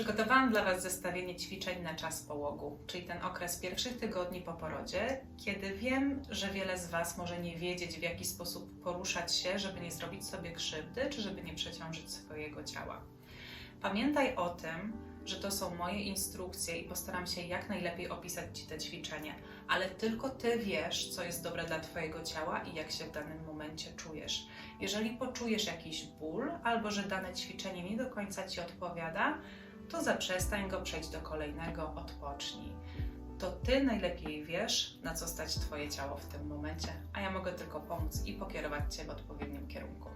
Przygotowałam dla Was zestawienie ćwiczeń na czas połogu, czyli ten okres pierwszych tygodni po porodzie, kiedy wiem, że wiele z Was może nie wiedzieć, w jaki sposób poruszać się, żeby nie zrobić sobie krzywdy, czy żeby nie przeciążyć swojego ciała. Pamiętaj o tym, że to są moje instrukcje i postaram się jak najlepiej opisać Ci te ćwiczenia, ale tylko Ty wiesz, co jest dobre dla Twojego ciała i jak się w danym momencie czujesz. Jeżeli poczujesz jakiś ból albo że dane ćwiczenie nie do końca Ci odpowiada, to zaprzestań go, przejdź do kolejnego, odpocznij. To Ty najlepiej wiesz, na co stać Twoje ciało w tym momencie, a ja mogę tylko pomóc i pokierować Cię w odpowiednim kierunku.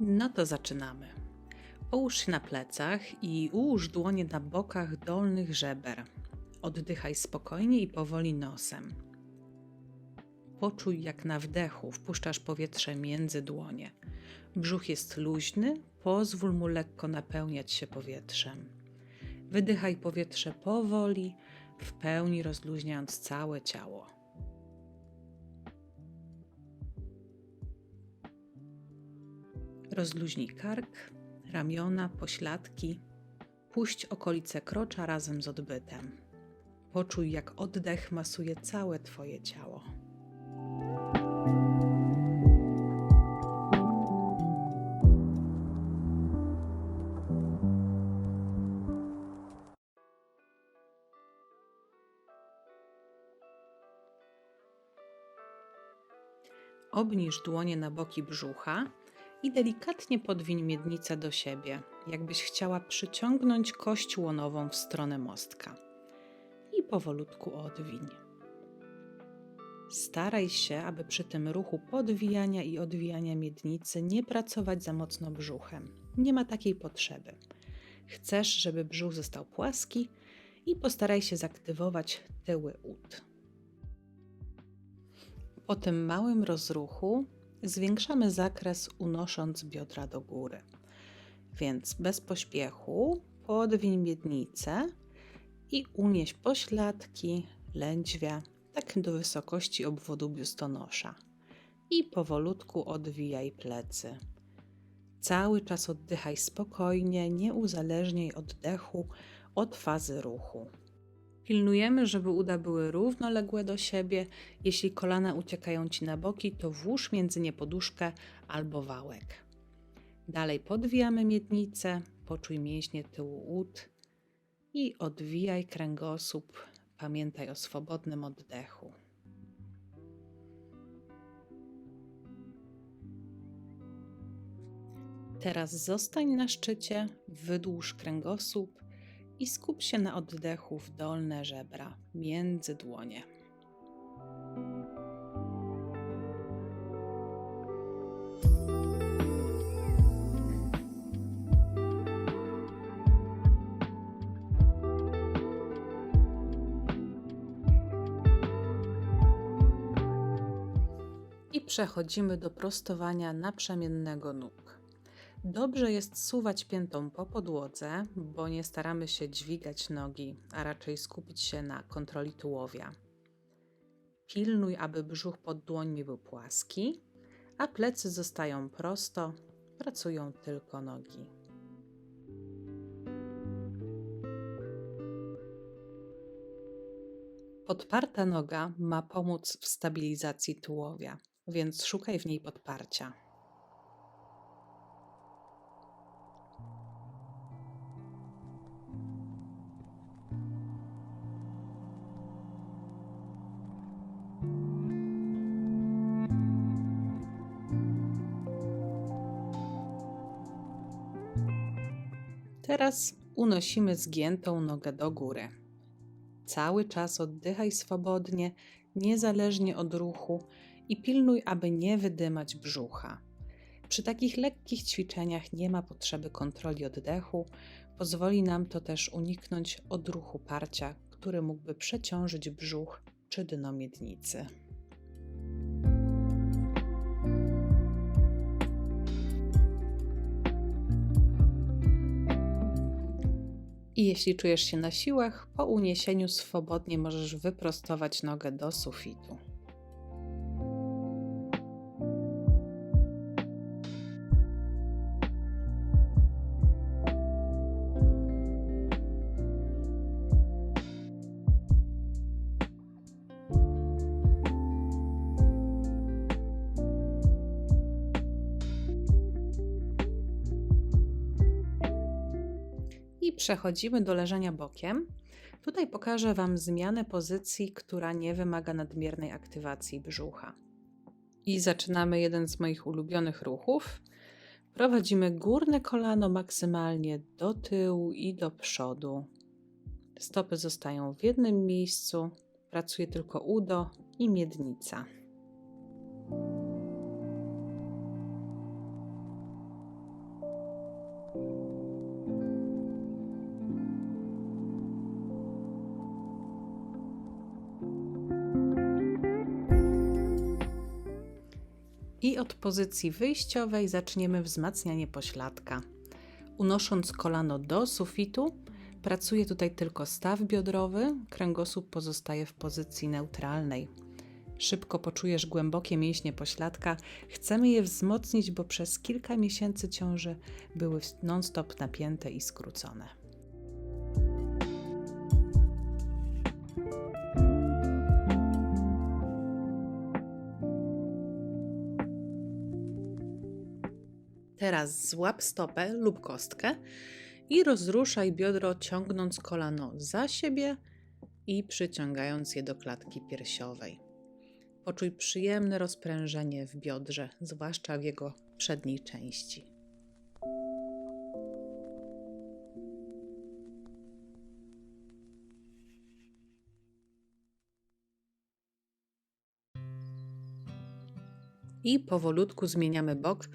No to zaczynamy. Połóż się na plecach i ułóż dłonie na bokach dolnych żeber. Oddychaj spokojnie i powoli nosem. Poczuj, jak na wdechu wpuszczasz powietrze między dłonie. Brzuch jest luźny, pozwól mu lekko napełniać się powietrzem. Wydychaj powietrze powoli, w pełni rozluźniając całe ciało. Rozluźnij kark, ramiona, pośladki. Puść okolice krocza razem z odbytem. Poczuj, jak oddech masuje całe Twoje ciało. Obniż dłonie na boki brzucha i delikatnie podwiń miednicę do siebie, jakbyś chciała przyciągnąć kość łonową w stronę mostka. I powolutku odwiń. Staraj się, aby przy tym ruchu podwijania i odwijania miednicy nie pracować za mocno brzuchem. Nie ma takiej potrzeby. Chcesz, żeby brzuch został płaski i postaraj się zaktywować tyły ud. Po tym małym rozruchu zwiększamy zakres unosząc biodra do góry. Więc bez pośpiechu podwiń miednicę i unieś pośladki, lędźwia, tak do wysokości obwodu biustonosza. I powolutku odwijaj plecy. Cały czas oddychaj spokojnie, nie uzależniaj oddechu od fazy ruchu. Pilnujemy, żeby uda były równoległe do siebie. Jeśli kolana uciekają ci na boki, to włóż między nie poduszkę albo wałek. Dalej podwijamy miednicę, poczuj mięśnie tyłu ud i odwijaj kręgosłup. Pamiętaj o swobodnym oddechu. Teraz zostań na szczycie, wydłuż kręgosłup i skup się na oddechu w dolne żebra, między dłonie. I przechodzimy do prostowania naprzemiennego nóg. Dobrze jest suwać piętą po podłodze, bo nie staramy się dźwigać nogi, a raczej skupić się na kontroli tułowia. Pilnuj, aby brzuch pod dłońmi był płaski, a plecy zostają prosto, pracują tylko nogi. Podparta noga ma pomóc w stabilizacji tułowia, więc szukaj w niej podparcia. Teraz unosimy zgiętą nogę do góry. Cały czas oddychaj swobodnie, niezależnie od ruchu i pilnuj, aby nie wydymać brzucha. Przy takich lekkich ćwiczeniach nie ma potrzeby kontroli oddechu, pozwoli nam to też uniknąć odruchu parcia, który mógłby przeciążyć brzuch czy dno miednicy. I jeśli czujesz się na siłach, po uniesieniu swobodnie możesz wyprostować nogę do sufitu. Przechodzimy do leżenia bokiem. Tutaj pokażę Wam zmianę pozycji, która nie wymaga nadmiernej aktywacji brzucha. I zaczynamy jeden z moich ulubionych ruchów. Prowadzimy górne kolano maksymalnie do tyłu i do przodu. Stopy zostają w jednym miejscu, pracuje tylko udo i miednica. I od pozycji wyjściowej zaczniemy wzmacnianie pośladka. Unosząc kolano do sufitu, pracuje tutaj tylko staw biodrowy, kręgosłup pozostaje w pozycji neutralnej. Szybko poczujesz głębokie mięśnie pośladka. Chcemy je wzmocnić, bo przez kilka miesięcy ciąży były non-stop napięte i skrócone. Teraz złap stopę lub kostkę i rozruszaj biodro, ciągnąc kolano za siebie i przyciągając je do klatki piersiowej. Poczuj przyjemne rozprężenie w biodrze, zwłaszcza w jego przedniej części. I powolutku zmieniamy bok.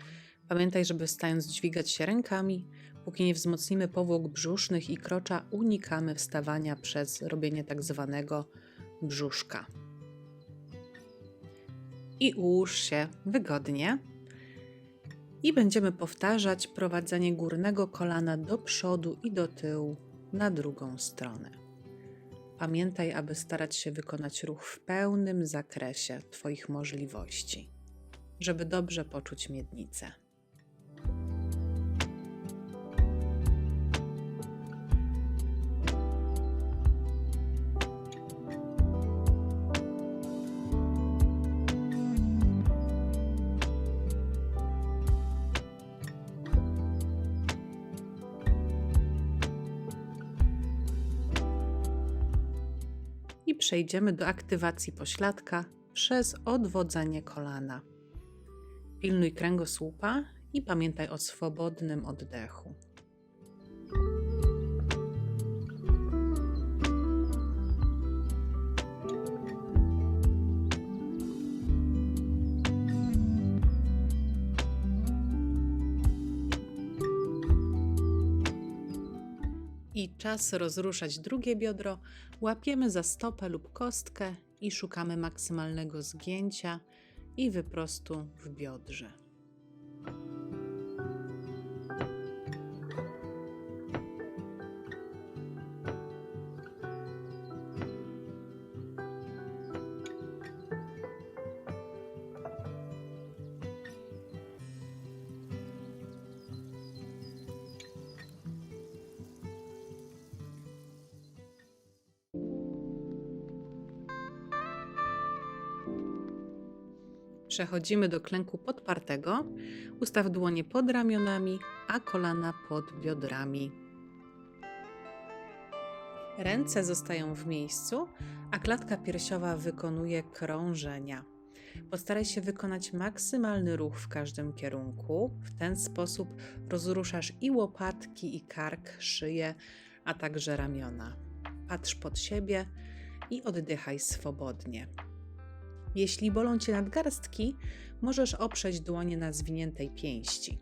Pamiętaj, żeby stając dźwigać się rękami. Póki nie wzmocnimy powłok brzusznych i krocza, unikamy wstawania przez robienie tak zwanego brzuszka i ułóż się wygodnie. I będziemy powtarzać prowadzenie górnego kolana do przodu i do tyłu na drugą stronę. Pamiętaj, aby starać się wykonać ruch w pełnym zakresie Twoich możliwości, żeby dobrze poczuć miednicę. Przejdziemy do aktywacji pośladka przez odwodzenie kolana. Pilnuj kręgosłupa i pamiętaj o swobodnym oddechu. Czas rozruszać drugie biodro. Łapiemy za stopę lub kostkę i szukamy maksymalnego zgięcia i wyprostu w biodrze. Przechodzimy do klęku podpartego. Ustaw dłonie pod ramionami, a kolana pod biodrami. Ręce zostają w miejscu, a klatka piersiowa wykonuje krążenia. Postaraj się wykonać maksymalny ruch w każdym kierunku. W ten sposób rozruszasz i łopatki, i kark, szyję, a także ramiona. Patrz pod siebie i oddychaj swobodnie. Jeśli bolą cię nadgarstki, możesz oprzeć dłonie na zwiniętej pięści.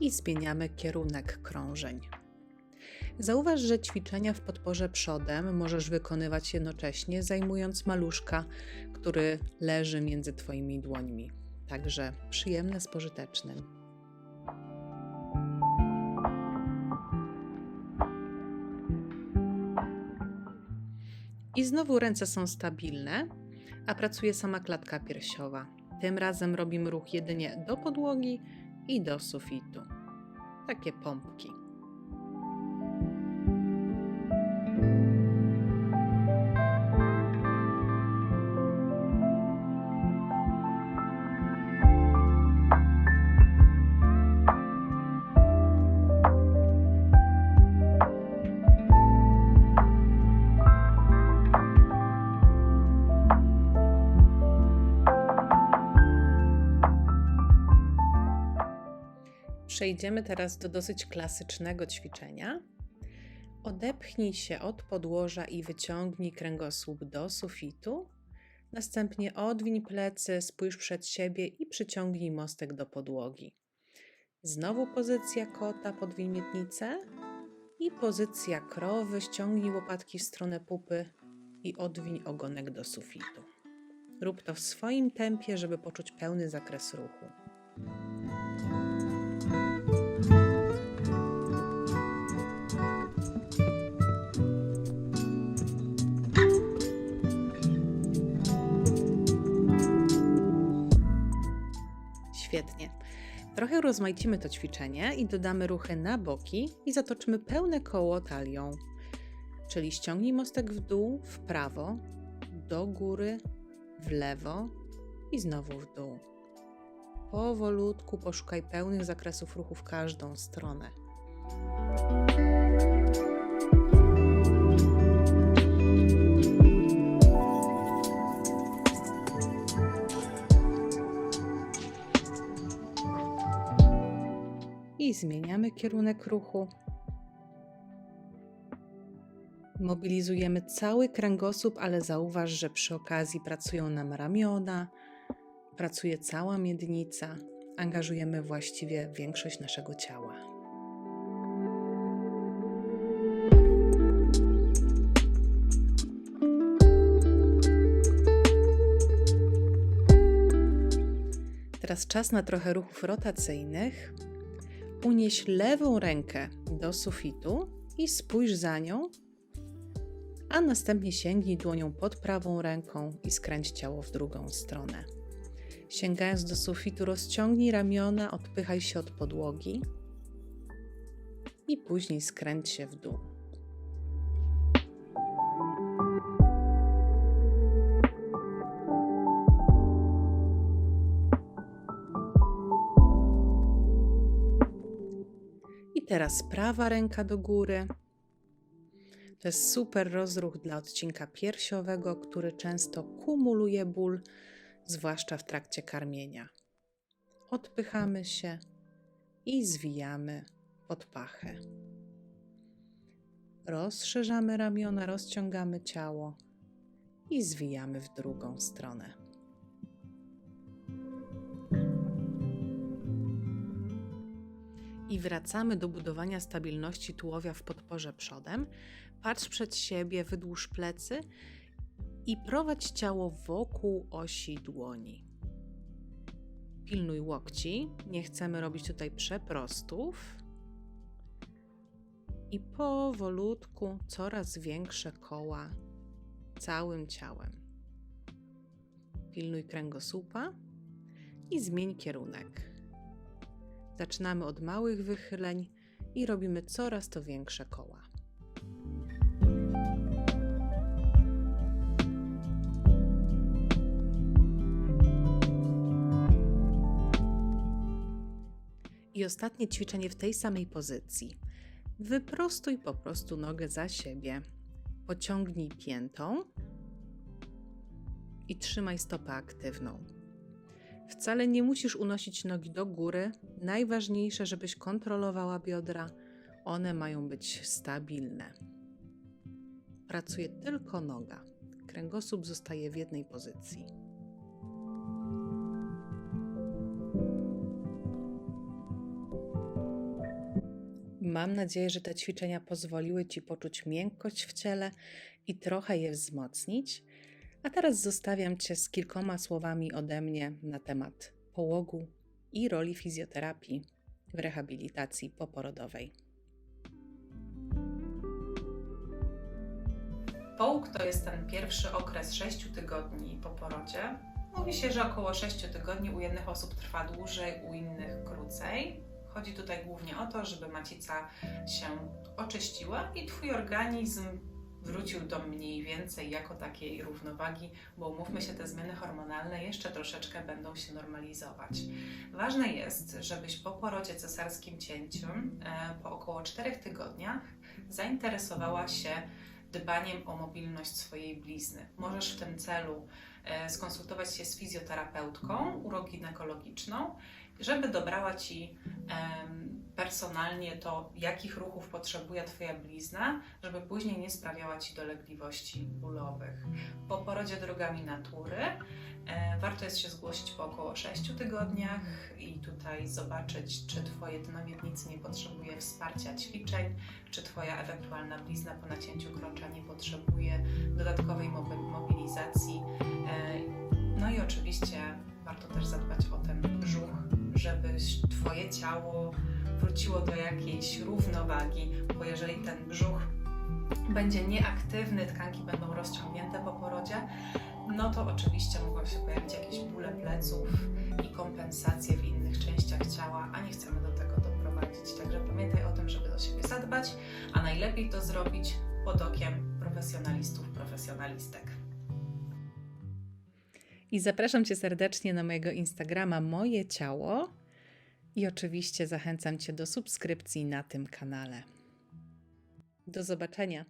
I zmieniamy kierunek krążeń. Zauważ, że ćwiczenia w podporze przodem możesz wykonywać jednocześnie, zajmując maluszka, który leży między Twoimi dłońmi. Także przyjemne z pożytecznym. I znowu ręce są stabilne, a pracuje sama klatka piersiowa. Tym razem robimy ruch jedynie do podłogi i do sufitu. Takie pompki. Przejdziemy teraz do dosyć klasycznego ćwiczenia. Odepchnij się od podłoża i wyciągnij kręgosłup do sufitu. Następnie odwiń plecy, spójrz przed siebie i przyciągnij mostek do podłogi. Znowu pozycja kota, podwiń miednicę i pozycja krowy, ściągnij łopatki w stronę pupy i odwiń ogonek do sufitu. Rób to w swoim tempie, żeby poczuć pełny zakres ruchu. Trochę rozmaicimy to ćwiczenie i dodamy ruchy na boki i zatoczmy pełne koło talią. Czyli ściągnij mostek w dół, w prawo, do góry, w lewo i znowu w dół. Powolutku poszukaj pełnych zakresów ruchu w każdą stronę. Zmieniamy kierunek ruchu. Mobilizujemy cały kręgosłup, ale zauważ, że przy okazji pracują nam ramiona, pracuje cała miednica, angażujemy właściwie większość naszego ciała. Teraz czas na trochę ruchów rotacyjnych. Unieś lewą rękę do sufitu i spójrz za nią, a następnie sięgnij dłonią pod prawą ręką i skręć ciało w drugą stronę. Sięgając do sufitu, rozciągnij ramiona, odpychaj się od podłogi i później skręć się w dół. Teraz prawa ręka do góry. To jest super rozruch dla odcinka piersiowego, który często kumuluje ból, zwłaszcza w trakcie karmienia. Odpychamy się i zwijamy pod pachę. Rozszerzamy ramiona, rozciągamy ciało i zwijamy w drugą stronę. I wracamy do budowania stabilności tułowia w podporze przodem. Patrz przed siebie, wydłuż plecy i prowadź ciało wokół osi dłoni. Pilnuj łokci, nie chcemy robić tutaj przeprostów. I powolutku coraz większe koła całym ciałem. Pilnuj kręgosłupa i zmień kierunek. Zaczynamy od małych wychyleń i robimy coraz to większe koła. I ostatnie ćwiczenie w tej samej pozycji. Wyprostuj po prostu nogę za siebie. Pociągnij piętą i trzymaj stopę aktywną. Wcale nie musisz unosić nogi do góry. Najważniejsze, żebyś kontrolowała biodra. One mają być stabilne. Pracuje tylko noga. Kręgosłup zostaje w jednej pozycji. Mam nadzieję, że te ćwiczenia pozwoliły Ci poczuć miękkość w ciele i trochę je wzmocnić. A teraz zostawiam Cię z kilkoma słowami ode mnie na temat połogu i roli fizjoterapii w rehabilitacji poporodowej. Połóg to jest ten pierwszy okres 6 tygodni po porodzie. Mówi się, że około 6 tygodni u jednych osób trwa dłużej, u innych krócej. Chodzi tutaj głównie o to, żeby macica się oczyściła i Twój organizm wrócił do mniej więcej jako takiej równowagi, bo umówmy się, te zmiany hormonalne jeszcze troszeczkę będą się normalizować. Ważne jest, żebyś po porodzie cesarskim cięciu, e, po około 4 tygodniach, zainteresowała się dbaniem o mobilność swojej blizny. Możesz w tym celu e, skonsultować się z fizjoterapeutką uroginekologiczną, żeby dobrała Ci personalnie to, jakich ruchów potrzebuje Twoja blizna, żeby później nie sprawiała Ci dolegliwości bólowych. Po porodzie drogami natury e, warto jest się zgłosić po około 6 tygodniach i tutaj zobaczyć, czy Twoje dno miednicy nie potrzebuje wsparcia ćwiczeń, czy Twoja ewentualna blizna po nacięciu krocza nie potrzebuje dodatkowej mobi- mobilizacji. E, No i oczywiście warto też zadbać o ten brzuch, żeby Twoje ciało wróciło do jakiejś równowagi, bo jeżeli ten brzuch będzie nieaktywny, tkanki będą rozciągnięte po porodzie, no to oczywiście mogą się pojawić jakieś bóle pleców i kompensacje w innych częściach ciała, a nie chcemy do tego doprowadzić. Także pamiętaj o tym, żeby o siebie zadbać, a najlepiej to zrobić pod okiem profesjonalistów, profesjonalistek. I zapraszam Cię serdecznie na mojego Instagrama Moje Ciało i oczywiście zachęcam Cię do subskrypcji na tym kanale. Do zobaczenia.